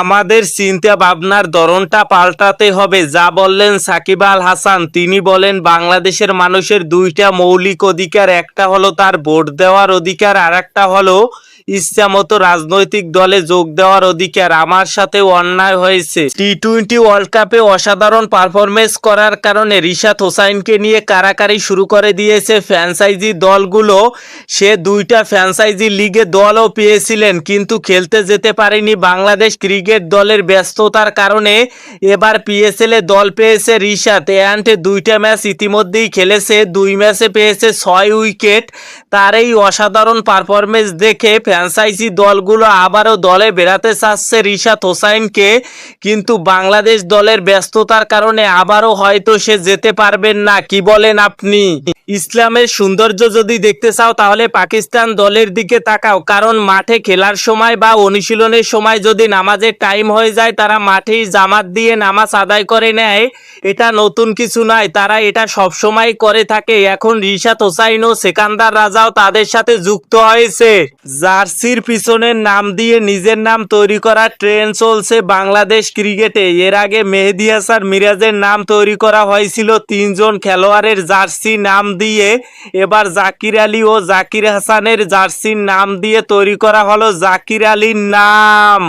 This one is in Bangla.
আমাদের চিন্তা ভাবনার ধরনটা পাল্টাতে হবে, যা বললেন সাকিব আল হাসান। তিনি বলেন, বাংলাদেশের মানুষের দুইটা মৌলিক অধিকার, একটা হলো তার ভোট দেওয়ার অধিকার আর একটা হলো ইচ্ছামতো রাজনৈতিক দলে যোগ দেওয়ার অধিকার। আমার সাথে অন্যায় হয়েছে। টি টোয়েন্টি ওয়ার্ল্ড কাপে অসাধারণ পারফরমেন্স করার কারণে রিশাদ হোসাইনকে নিয়ে কারাকারি শুরু করে দিয়েছে ফ্র্যাঞ্চাইজি দলগুলো। সে দুইটা ফ্র্যাঞ্চাইজি লিগে দলও পেয়েছিলেন, কিন্তু খেলতে যেতে পারেনি বাংলাদেশ ক্রিকেট দলের ব্যস্ততার কারণে এবার পিএসএল এ দল পেয়েছে রিশাদ। অ্যান্ড দুইটা ম্যাচ ইতিমধ্যেই খেলেছে। দুই ম্যাচে পেয়েছে ছয় উইকেট। তার এই অসাধারণ পারফরমেন্স দেখে ফ্র্যাঞ্চাইজি দলগুলো আবারও দলে বেরাতে চাচ্ছে রিশাদ হোসাইনকে। কিন্তু বাংলাদেশ দলের ব্যস্ততার কারণে আবারও হয়তো সে যেতে পারবেন না। কি বলেন আপনি? ইসলামের সৌন্দর্য যদি দেখতে চাও, তাহলে পাকিস্তান দলের দিকে তাকাও। কারণ মাঠে খেলার সময় বা অনুশীলনের সময় যদি নামাজের টাইম হয়ে যায়, তারা মাঠেই জামাত দিয়ে নামাজ আদায় করে নেয়। এটা নতুন কিছু নয়, তারা এটা সব সময় করে থাকে। এখন রিশাদ হোসাইন ও সেকান্দার রাজাও তাদের সাথে যুক্ত হয়েছে। জার্সির পিছনের নাম দিয়ে নিজের নাম তৈরি করার ট্রেন চলছে বাংলাদেশ ক্রিকেটে। এর আগে মেহেদি হাসান মিরাজের নাম তৈরি করা হয়েছিল তিনজন খেলোয়াড়ের জার্সি নাম দিয়ে এবার জাকির আলী ও জাকির হাসানের জার্সির নাম দিয়ে তৈরি করা হলো জাকির আলীর নাম।